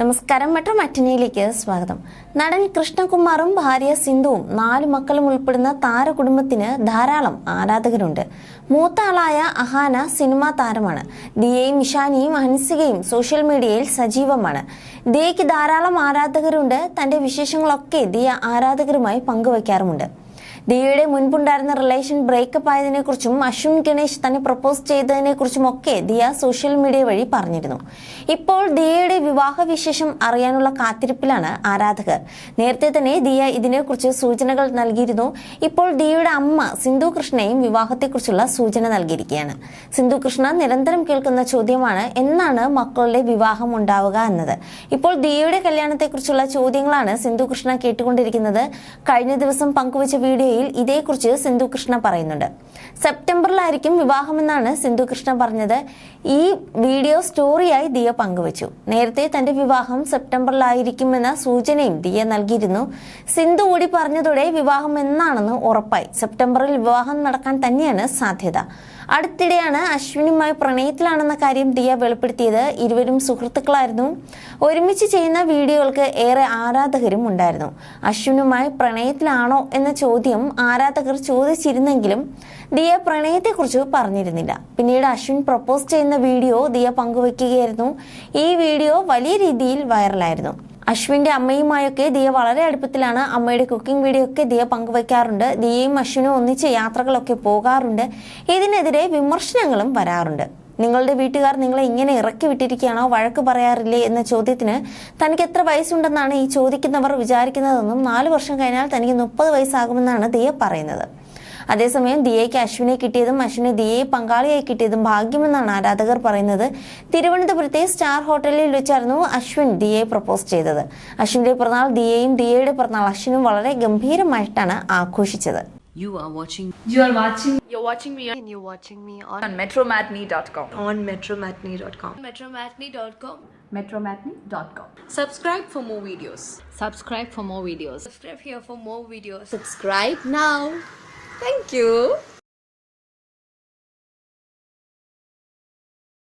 നമസ്കാരം. മെട്രോ മറ്റിനിയിലേക്ക് സ്വാഗതം. നടൻ കൃഷ്ണകുമാറും ഭാര്യ സിന്ധുവും നാല് മക്കളും ഉൾപ്പെടുന്ന താരകുടുംബത്തിന് ധാരാളം ആരാധകരുണ്ട്. മൂത്ത ആളായ അഹാന സിനിമാ താരമാണ്. ദിയയും ഇഷാനിയും ഹൻസികയും സോഷ്യൽ മീഡിയയിൽ സജീവമാണ്. ദിയയ്ക്ക് ധാരാളം ആരാധകരുണ്ട്. തന്റെ വിശേഷങ്ങളൊക്കെ ദിയ ആരാധകരുമായി പങ്കുവയ്ക്കാറുമുണ്ട്. ദിയയുടെ മുൻപുണ്ടായിരുന്ന റിലേഷൻ ബ്രേക്കപ്പ് ആയതിനെക്കുറിച്ചും അശ്വിൻ ഗണേഷ് തന്നെ പ്രപ്പോസ് ചെയ്തതിനെക്കുറിച്ചും ഒക്കെ ദിയ സോഷ്യൽ മീഡിയ വഴി പറഞ്ഞിരുന്നു. ഇപ്പോൾ ദിയയുടെ വിവാഹ വിശേഷം അറിയാനുള്ള കാത്തിരിപ്പിലാണ് ആരാധകർ. നേരത്തെ തന്നെ ദിയ ഇതിനെക്കുറിച്ച് സൂചനകൾ നൽകിയിരുന്നു. ഇപ്പോൾ ദിയയുടെ അമ്മ സിന്ധു കൃഷ്ണയും വിവാഹത്തെക്കുറിച്ചുള്ള സൂചന നൽകിയിരിക്കുകയാണ്. സിന്ധു കൃഷ്ണ നിരന്തരം കേൾക്കുന്ന ചോദ്യമാണ് എന്നാണ് മക്കളുടെ വിവാഹം ഉണ്ടാവുക എന്നത്? ഇപ്പോൾ ദിയയുടെ കല്യാണത്തെക്കുറിച്ചുള്ള ചോദ്യങ്ങളാണ് സിന്ധു കൃഷ്ണ കേട്ടുകൊണ്ടിരിക്കുന്നത്. കഴിഞ്ഞ ദിവസം പങ്കുവച്ച വീഡിയോയിൽ ഇതേക്കുറിച്ച് സിന്ധു കൃഷ്ണ പറയുന്നുണ്ട്. സെപ്റ്റംബറിലായിരിക്കും വിവാഹമെന്നാണ് സിന്ധു കൃഷ്ണ പറഞ്ഞത്. ഈ വീഡിയോ സ്റ്റോറിയായി ദിയ പങ്കുവച്ചു. നേരത്തെ തന്റെ വിവാഹം സെപ്റ്റംബറിലായിരിക്കുമെന്ന സൂചനയും ദിയ നൽകിയിരുന്നു. സിന്ധു കൂടി പറഞ്ഞതോടെ വിവാഹം എന്നാണെന്ന് ഉറപ്പായി. സെപ്റ്റംബറിൽ വിവാഹം നടക്കാൻ തന്നെയാണ് സാധ്യത. അടുത്തിടെയാണ് അശ്വിനുമായി പ്രണയത്തിലാണെന്ന കാര്യം ദിയ വെളിപ്പെടുത്തിയത് ഇരുവരും സുഹൃത്തുക്കളായിരുന്നു. ഒരുമിച്ച് ചെയ്യുന്ന വീഡിയോകൾക്ക് ഏറെ ആരാധകരും ഉണ്ടായിരുന്നു. അശ്വിനുമായി പ്രണയത്തിലാണോ എന്ന ചോദ്യം ആരാധകർ ചോദിച്ചിരുന്നെങ്കിലും ദിയ പ്രണയത്തെക്കുറിച്ച് പറഞ്ഞിരുന്നില്ല. പിന്നീട് അശ്വിൻ പ്രപ്പോസ് ചെയ്യുന്ന വീഡിയോ ദിയ പങ്കുവയ്ക്കുകയായിരുന്നു ഈ വീഡിയോ വലിയ രീതിയിൽ വൈറലായിരുന്നു. അശ്വിന്റെ അമ്മയുമായൊക്കെ ദിയ വളരെ അടുപ്പത്തിലാണ് അമ്മയുടെ കുക്കിംഗ് വീഡിയോ ഒക്കെ ദിയ പങ്കുവയ്ക്കാറുണ്ട്. ദിയയും അശ്വിനും ഒന്നിച്ച് യാത്രകളൊക്കെ പോകാറുണ്ട്. ഇതിനെതിരെ വിമർശനങ്ങളും വരാറുണ്ട്. നിങ്ങളുടെ വീട്ടുകാർ നിങ്ങളെ ഇങ്ങനെ ഇറക്കി വിട്ടിരിക്കുകയാണോ? വഴക്ക് പറയാറില്ലേ എന്ന ചോദ്യത്തിന് തനിക്ക് എത്ര വയസ്സുണ്ടെന്നാണ് ഈ ചോദിക്കുന്നവർ വിചാരിക്കുന്നതെന്നും നാല് വർഷം കഴിഞ്ഞാൽ തനിക്ക് മുപ്പത് വയസ്സാകുമെന്നാണ് ദിയ പറയുന്നത്. അതേസമയം ദിയയ്ക്ക് അശ്വിനെ കിട്ടിയതും അശ്വിനെ ദിയയെ പങ്കാളിയായി കിട്ടിയതും ഭാഗ്യമെന്നാണ് ആരാധകർ പറയുന്നത് തിരുവനന്തപുരത്തെ സ്റ്റാർ ഹോട്ടലിൽ വെച്ചായിരുന്നു അശ്വിൻ ദിയയെ പ്രപ്പോസ് ചെയ്തത് അശ്വിന്റെ പിറന്നാൾ ദിയയും ദിയയുടെ പിറന്നാൾ അശ്വിനും വളരെ ഗംഭീരമായിട്ടാണ് ആഘോഷിച്ചത് You are watching You are watching You're watching me and you're watching me on, on metromatney.com. on metromatney.com. metromatney.com. Metromatney.com. Subscribe for more videos. subscribe for more videos. Subscribe here for more videos. Subscribe now. Thank you.